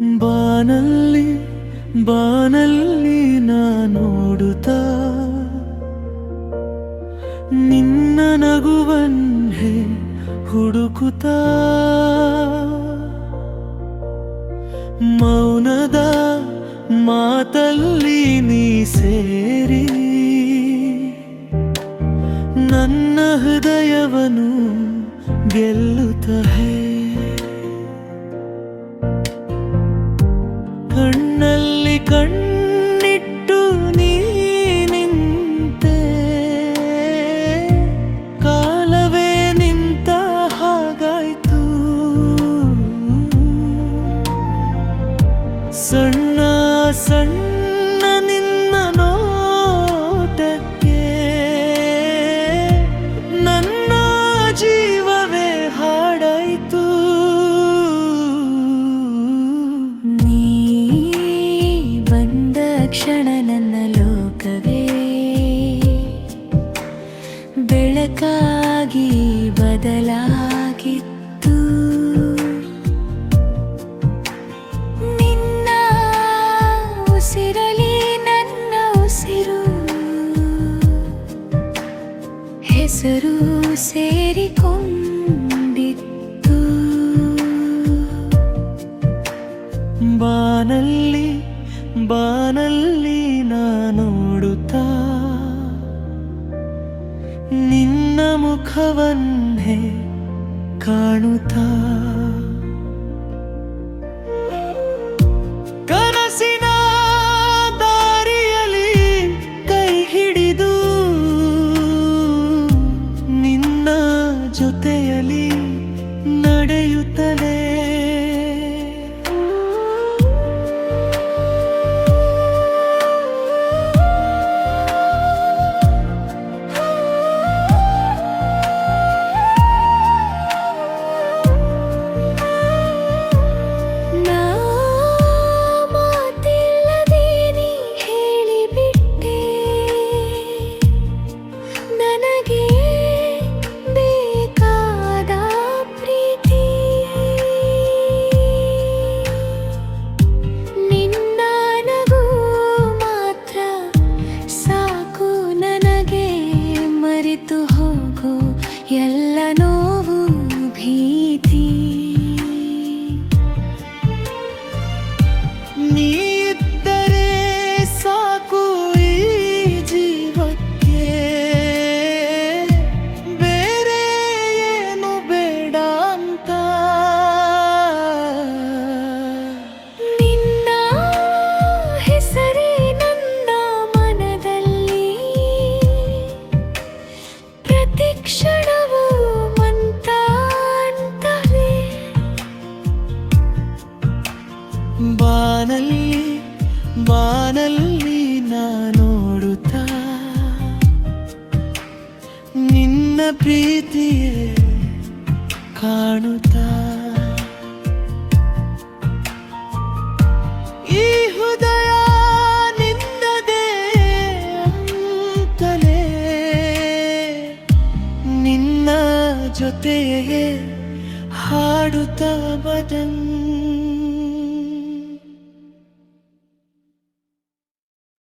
ಬಾನಲ್ಲಿ ಬಾನಲ್ಲಿ ನೋಡುತ್ತಾ? ನಿನ್ನ ನಗುವನ್ನೇ ಹುಡುಕುತ್ತಾ? ಮೌನದ ಮಾತಲ್ಲಿ ನೀ ಸೇರಿ ನನ್ನ ಹೃದಯವನು ಗೆಲ್ಲುತ್ತಹೆ ಕಣ್ಣಲ್ಲಿ ಕಣ್ಣಿಟ್ಟು ನೀನಿಂತೆ ಕಾಲವೇ ನಿಂತ ಹಾಗಾಯ್ತು. ಸಣ್ಣ ಸಣ್ಣ ಬೆಳಕಾಗಿ ಬದಲಾಗಿತ್ತು. ನಿನ್ನ ಉಸಿರಲಿ ನನ್ನ ಉಸಿರು ಹೆಸರು ಸೇರಿಕೊಂಡಿತ್ತು. ಬಾನಲ್ಲಿ ಬಾನಲ್ಲಿ ನಾ ಮುಖವನ್ನೇ ಕಾಣುತ್ತಾ? ಕನಸಿನ ದಾರಿಯಲ್ಲಿ ಕೈ ಹಿಡಿದು ನಿನ್ನ ಜೊತೆಯಲ್ಲಿ ನಡೆಯುತ್ತಲೇ ভীতি ನಾನು ನೋಡುತ್ತ ನಿನ್ನ ಪ್ರೀತಿಯೇ ಕಾಣುತ್ತ. ಈ ಹೃದಯ ನಿಂದದೆ ತಲೆ ನಿನ್ನ ಜೊತೆಯೇ ಹಾಡುತ್ತ ಬದನ್